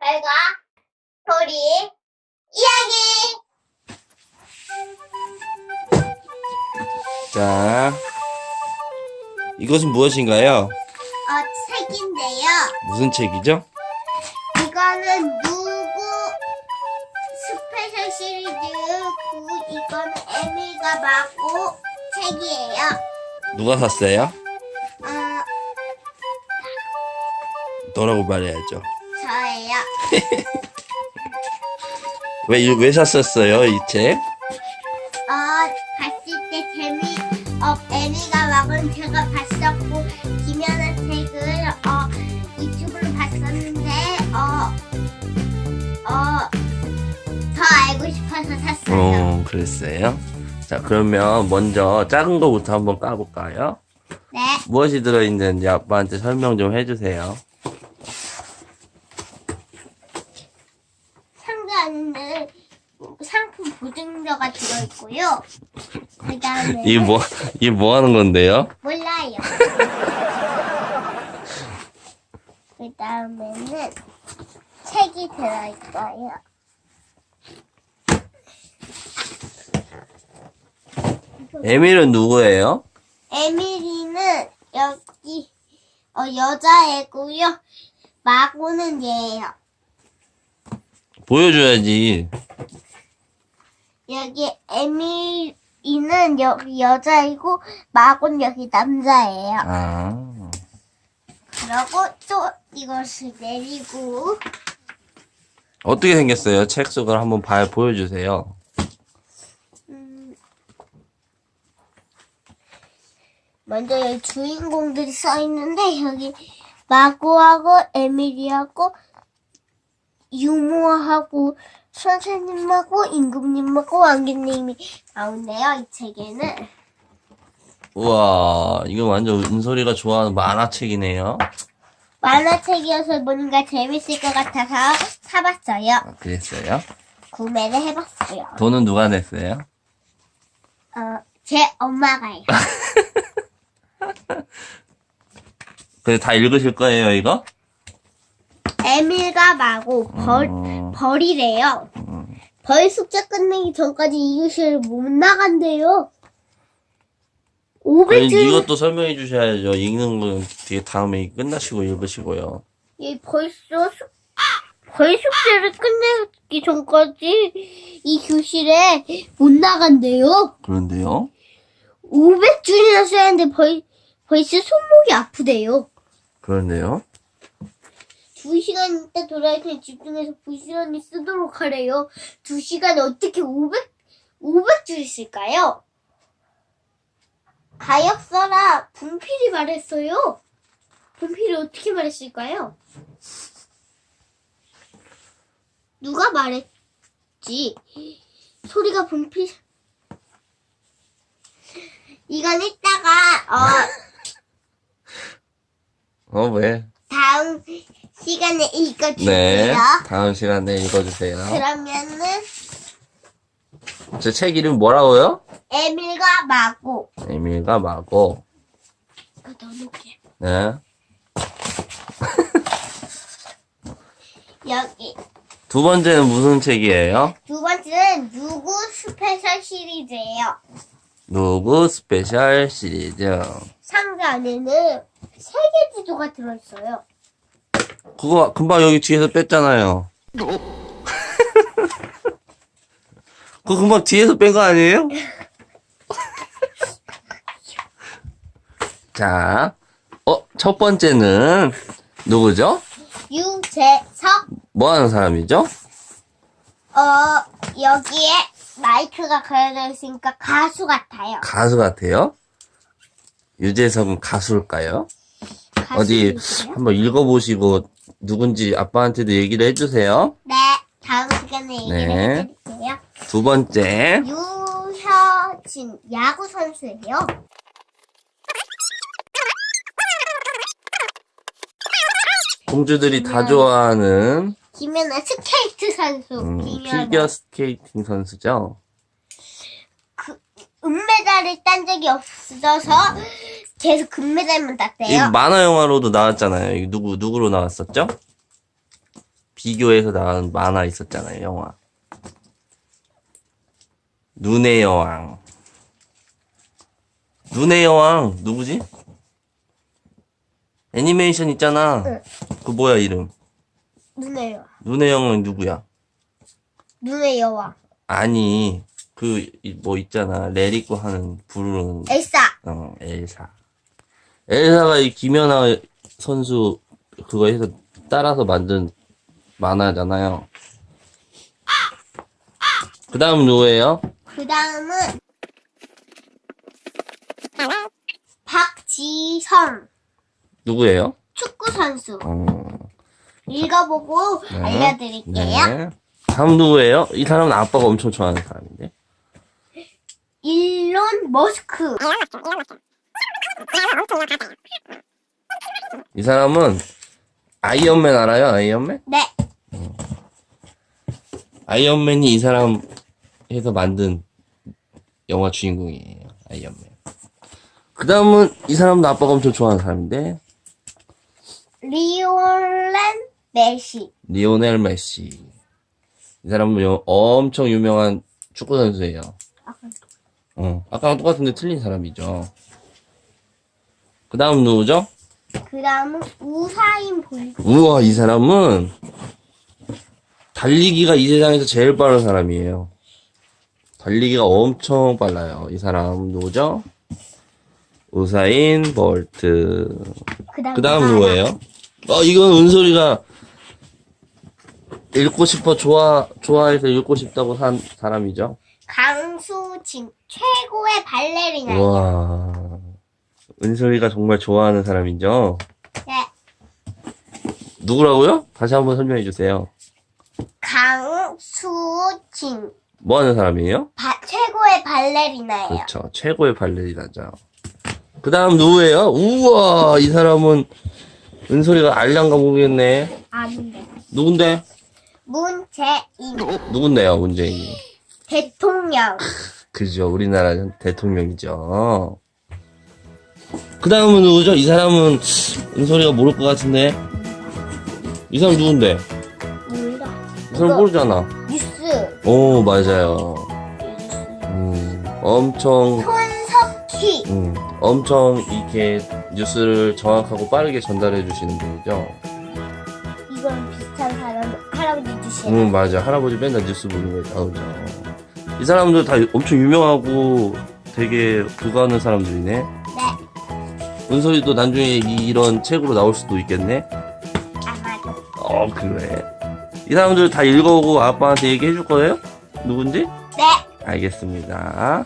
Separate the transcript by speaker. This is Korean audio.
Speaker 1: 별과 소리 이야기
Speaker 2: 자, 이것은 무엇인가요?
Speaker 1: 어 책인데요.
Speaker 2: 무슨 책이죠?
Speaker 1: 이거는 누구 스페셜 시리즈 9 이거는 에밀과 마고 책이에요.
Speaker 2: 누가 샀어요?
Speaker 1: 어
Speaker 2: 너라고 말해야죠. 왜, 이- 왜 샀었어요, 이 책?
Speaker 1: 어 봤을 때 재미 어 에밀과 마고는 제가 봤었고 김연아 책을 어 유튜브로 봤었는데 어 어 더 알고 싶어서 샀어요.
Speaker 2: 어, 그랬어요. 자, 그러면 먼저 작은 거부터 한번 까볼까요?
Speaker 1: 네.
Speaker 2: 무엇이 들어있는지 아빠한테 설명 좀 해주세요.
Speaker 1: 상자 안에는 상품 보증서가 들어있고요. 그 다음에
Speaker 2: 이게 뭐, 이게 뭐 하는 건데요?
Speaker 1: 몰라요. 그 다음에는 책이 들어있어요.
Speaker 2: 에밀은 누구예요?
Speaker 1: 에밀리는 여기 어, 여자애고요. 마고는 얘예요.
Speaker 2: 보여줘야지.
Speaker 1: 여기 에밀이는 여기 여자이고 마고는 여기 남자예요.
Speaker 2: 아.
Speaker 1: 그리고 또 이것을 내리고
Speaker 2: 어떻게 생겼어요? 책 속을 한번 봐, 보여주세요.
Speaker 1: 음, 먼저 여기 주인공들이 써 있는데 여기 마고하고 에밀리하고 유모하고 선생님하고 임금님하고 왕규님이 나온대요 이 책에는
Speaker 2: 우와, 이거 완전 은솔이가 좋아하는 만화책이네요.
Speaker 1: 만화책이어서 뭔가 재밌을 것 같아서 사봤어요
Speaker 2: 아, 그랬어요?
Speaker 1: 구매를 해봤어요
Speaker 2: 돈은 누가 냈어요?
Speaker 1: 어, 제 엄마가요
Speaker 2: 근데 다 읽으실 거예요, 이거?
Speaker 1: 에밀과 마고 벌
Speaker 2: 어,
Speaker 1: 벌이래요. 벌 숙제 끝내기 전까지 이것을 못 나간대요.
Speaker 2: 그럼
Speaker 1: 500줄
Speaker 2: 이것도 설명해 주셔야죠. 읽는 건 뒤에 다음에 끝나시고 읽으시고요.
Speaker 1: 이 벌써 숙, 벌 숙제를 끝내기 전까지 이 교실에 못 나간대요.
Speaker 2: 그런데요?
Speaker 1: 500줄이나 써야 하는데 벌, 벌써 손목이 아프대요.
Speaker 2: 그런데요?
Speaker 1: 두 시간 있다 돌아올 때 집중해서 부지런히 쓰도록 하래요. 두 시간 어떻게 500, 500줄 쓸까요? 가엾어라 분필이 말했어요. 분필이 어떻게 말했을까요? 누가 말했지? 소리가 분필. 이건 이따가 어
Speaker 2: 어, 왜?
Speaker 1: 다음 시간에 읽어줄게요.
Speaker 2: 네. 다음 시간에 읽어주세요.
Speaker 1: 그러면은
Speaker 2: 제 책 이름 뭐라고요?
Speaker 1: 에밀과 마고
Speaker 2: 에밀과 마고.
Speaker 1: 이거 넣어놓게
Speaker 2: 네.
Speaker 1: 여기
Speaker 2: 두 번째는 무슨 책이에요?
Speaker 1: 두 번째는 누구 스페셜 시리즈예요.
Speaker 2: 누구 스페셜 시리즈.
Speaker 1: 상자 안에는 세계 지도가 들어있어요.
Speaker 2: 그거 금방 여기 뒤에서 뺐잖아요. 그거 금방 뒤에서 뺀 거 아니에요? 자, 어, 첫 번째는 누구죠?
Speaker 1: 유재석
Speaker 2: 뭐 하는 사람이죠?
Speaker 1: 어 여기에 마이크가 걸려져 있으니까 가수 같아요.
Speaker 2: 가수 같아요? 유재석은 가수일까요? 어디
Speaker 1: 가수이세요?
Speaker 2: 한번 읽어보시고 누군지 아빠한테도 얘기를 해주세요.
Speaker 1: 네 다음 시간에 얘기를
Speaker 2: 네.
Speaker 1: 해드릴게요.
Speaker 2: 두 번째,
Speaker 1: 유효진 야구 선수예요.
Speaker 2: 공주들이 다 좋아하는
Speaker 1: 김연아 스케이트 선수
Speaker 2: 음,
Speaker 1: 김연아
Speaker 2: 피겨 스케이팅 선수죠.
Speaker 1: 은메달을 딴 적이 없어서 계속 금메달만
Speaker 2: 이
Speaker 1: 땄대요.
Speaker 2: 만화 영화로도 나왔잖아요. 이 누구 누구로 나왔었죠? 비교해서 나온 만화 있었잖아요, 영화. 눈의 여왕. 눈의 여왕, 누구지? 애니메이션 있잖아.
Speaker 1: 응.
Speaker 2: 그 뭐야, 이름?
Speaker 1: 눈의 여왕.
Speaker 2: 눈의 여왕은 누구야?
Speaker 1: 눈의 여왕.
Speaker 2: 아니, 그, 이- 뭐 있잖아. 레리코 하는, 부르는,
Speaker 1: 엘사.
Speaker 2: 어, 엘사. 엘사가 이 김연아 선수 그거 해서 따라서 만든 만화잖아요. 그 다음 누구예요?
Speaker 1: 그 다음은 박지성.
Speaker 2: 누구예요?
Speaker 1: 축구 선수.
Speaker 2: 어,
Speaker 1: 읽어보고
Speaker 2: 네.
Speaker 1: 알려드릴게요.
Speaker 2: 네. 다음 누구예요? 이 사람은 아빠가 엄청 좋아하는 사람인데.
Speaker 1: 일론 머스크.
Speaker 2: 이 사람은 아이언맨 알아요? 아이언맨?
Speaker 1: 네.
Speaker 2: 아이언맨이 이 사람 해서 만든 영화 주인공이에요. 아이언맨. 그 다음은 이 사람도 아빠가 엄청 좋아하는 사람인데.
Speaker 1: 리올렌 메시.
Speaker 2: 리오넬 메시. 이 사람은 요- 엄청 유명한 축구 선수예요. 어, 아까랑 똑같은데 틀린 사람이죠. 그 다음 누구죠?
Speaker 1: 그 다음은 우사인 볼트.
Speaker 2: 우와, 이 사람은 달리기가 이 세상에서 제일 빠른 사람이에요. 달리기가 엄청 빨라요. 이 사람 누구죠? 우사인 볼트.
Speaker 1: 그 다음,
Speaker 2: 그 다음 누구예요? 어, 이건 은솔이가 읽고 싶어, 좋아, 좋아해서 읽고 싶다고 산 사람이죠.
Speaker 1: 강수진. 최고의 발레리나.
Speaker 2: 우와. 은솔이가 정말 좋아하는 사람이죠.
Speaker 1: 네.
Speaker 2: 누구라고요? 다시 한번 설명해 주세요.
Speaker 1: 강수진.
Speaker 2: 뭐 하는 사람이에요?
Speaker 1: 바- 최고의 발레리나예요.
Speaker 2: 그렇죠. 최고의 발레리나죠. 그 다음 누구예요? 우와, 이 사람은 은솔이가 알량가 모르겠네.
Speaker 1: 아닌데.
Speaker 2: 누군데?
Speaker 1: 문재인.
Speaker 2: 누군데요, 문재인이?
Speaker 1: 대통령.
Speaker 2: 그죠. 우리나라 대통령이죠. 그 다음은 누구죠? 이 사람은 은솔이가 모를 것 같은데. 이 사람 누군데?
Speaker 1: 몰라.
Speaker 2: 이 사람
Speaker 1: 이거
Speaker 2: 모르잖아.
Speaker 1: 뉴스.
Speaker 2: 오, 맞아요.
Speaker 1: 뉴스.
Speaker 2: 음, 엄청,
Speaker 1: 손석희.
Speaker 2: 음, 엄청 이렇게 뉴스를 정확하고 빠르게 전달해 주시는 분이죠.
Speaker 1: 이거랑 비슷한 사람 할아버지 주시.
Speaker 2: 음, 맞아. 할아버지 맨날 뉴스 보는 거에 나오죠. 이 사람들 다 엄청 유명하고 되게 그거 하는 사람들이네.
Speaker 1: 네.
Speaker 2: 은솔이도 나중에 이, 이런 책으로 나올 수도 있겠네.
Speaker 1: 아마도.
Speaker 2: 어, 그래. 이 사람들 다 읽어오고 아빠한테 얘기해 줄 거예요? 누군지?
Speaker 1: 네.
Speaker 2: 알겠습니다.